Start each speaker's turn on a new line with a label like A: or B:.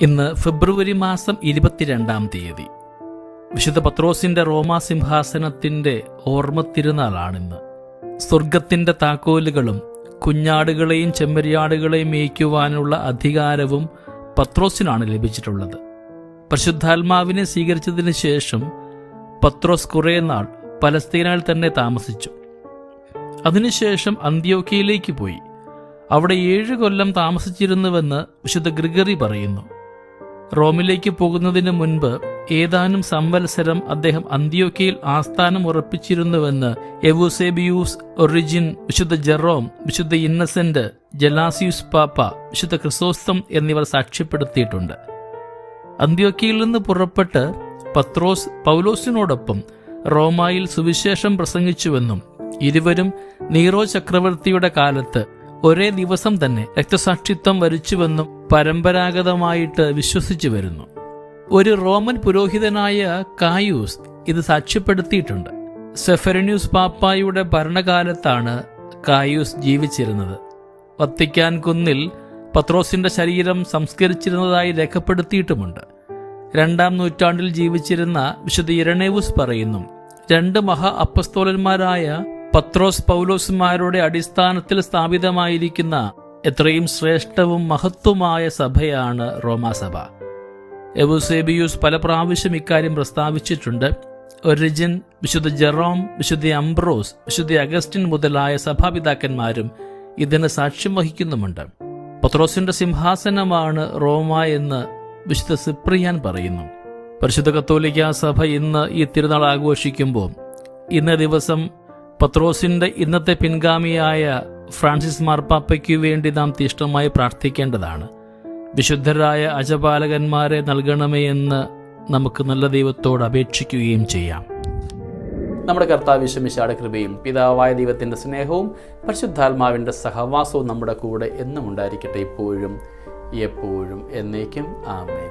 A: ഇന്ന് ഫെബ്രുവരി മാസം ഇരുപത്തിരണ്ടാം തീയതി. വിശുദ്ധ പത്രോസിന്റെ റോമാ സിംഹാസനത്തിന്റെ ഓർമ്മ തിരുനാളാണിന്ന്. സ്വർഗത്തിന്റെ താക്കോലുകളും കുഞ്ഞാടുകളെയും ചെമ്മരിയാടുകളെയും മേയ്ക്കുവാനുള്ള അധികാരവും പത്രോസിനാണ് ലഭിച്ചിട്ടുള്ളത്. പരിശുദ്ധാത്മാവിനെ സ്വീകരിച്ചതിന് ശേഷം പത്രോസ് കുറേ നാൾ പലസ്തീനയിൽ തന്നെ താമസിച്ചു. അതിനുശേഷം അന്ത്യോക്കിയയിലേക്ക് പോയി. അവിടെ ഏഴ് കൊല്ലം താമസിച്ചിരുന്നുവെന്ന് വിശുദ്ധ ഗ്രിഗറി പറയുന്നു. റോമിലേക്ക് പോകുന്നതിന് മുൻപ് ഏതാനും സംവത്സരം അദ്ദേഹം അന്ത്യോക്കയിൽ ആസ്ഥാനം ഉറപ്പിച്ചിരുന്നുവെന്ന് എവുസേബിയൂസ് ഒറിജിൻ വിശുദ്ധ ജെറോം വിശുദ്ധ ഇന്നസെന്റ് ജലാസിയൂസ് പാപ്പ വിശുദ്ധ ക്രിസോസ്തം എന്നിവർ സാക്ഷ്യപ്പെടുത്തിയിട്ടുണ്ട്. അന്ത്യോക്കയിൽ നിന്ന് പുറപ്പെട്ട് പത്രോസ് പൗലോസിനോടൊപ്പം റോമായിൽ സുവിശേഷം പ്രസംഗിച്ചുവെന്നും ഇരുവരും നീറോ ചക്രവർത്തിയുടെ കാലത്ത് ഒരേ ദിവസം തന്നെ രക്തസാക്ഷിത്വം വരിച്ചുവെന്നും പരമ്പരാഗതമായിട്ട് വിശ്വസിച്ചു വരുന്നു. ഒരു റോമൻ പുരോഹിതനായ കായൂസ് ഇത് സാക്ഷ്യപ്പെടുത്തിയിട്ടുണ്ട്. സെഫരന്യൂസ് പാപ്പായുടെ ഭരണകാലത്താണ് കായൂസ് ജീവിച്ചിരുന്നത്. വത്തിക്കാൻ കുന്നിൽ പത്രോസിന്റെ ശരീരം സംസ്കരിച്ചിരുന്നതായി രേഖപ്പെടുത്തിയിട്ടുമുണ്ട്. രണ്ടാം നൂറ്റാണ്ടിൽ ജീവിച്ചിരുന്ന വിശുദ്ധ ഇരണേവുസ് പറയുന്നു രണ്ട് മഹാ അപ്പസ്തോലന്മാരായ പത്രോസ് പൗലോസുമാരുടെ അടിസ്ഥാനത്തിൽ സ്ഥാപിതമായിരിക്കുന്ന എത്രയും ശ്രേഷ്ഠവും മഹത്വമായ സഭയാണ് റോമാസഭ എവുസേബിയൂസ് പല പ്രാവശ്യം ഇക്കാര്യം പ്രസ്താവിച്ചിട്ടുണ്ട്. ഒറിജിൻ വിശുദ്ധ ജെറോം വിശുദ്ധ അംബ്രോസ് വിശുദ്ധ അഗസ്റ്റിൻ മുതലായ സഭാപിതാക്കന്മാരും ഇതിന് സാക്ഷ്യം വഹിക്കുന്നുമുണ്ട്. പത്രോസിന്റെ സിംഹാസനമാണ് റോമ എന്ന് വിശുദ്ധ സിപ്രിയാൻ പറയുന്നു. പരിശുദ്ധ കത്തോലിക്ക സഭ ഇന്ന് ഈ തിരുനാൾ ആഘോഷിക്കുമ്പോൾ ഇന്ന ദിവസം പത്രോസിന്റെ ഇന്നത്തെ പിൻഗാമിയായ ഫ്രാൻസിസ് മാർപ്പാപ്പയ്ക്കു വേണ്ടി നാം തീഷ്ണമായി പ്രാർത്ഥിക്കേണ്ടതാണ്. വിശുദ്ധരായ അജപാലകന്മാരെ നൽകണമേ എന്ന് നമുക്ക് നല്ല ദൈവത്തോട് അപേക്ഷിക്കുകയും ചെയ്യാം. നമ്മുടെ കർത്താവ് കർത്താവിശ്വമിശാടെ കൃപയും പിതാവായ ദൈവത്തിന്റെ സ്നേഹവും പരിശുദ്ധാത്മാവിന്റെ സഹവാസവും നമ്മുടെ കൂടെ എന്നും ഉണ്ടായിരിക്കട്ടെ ഇപ്പോഴും എപ്പോഴും എന്നേക്കും. ആമേൻ.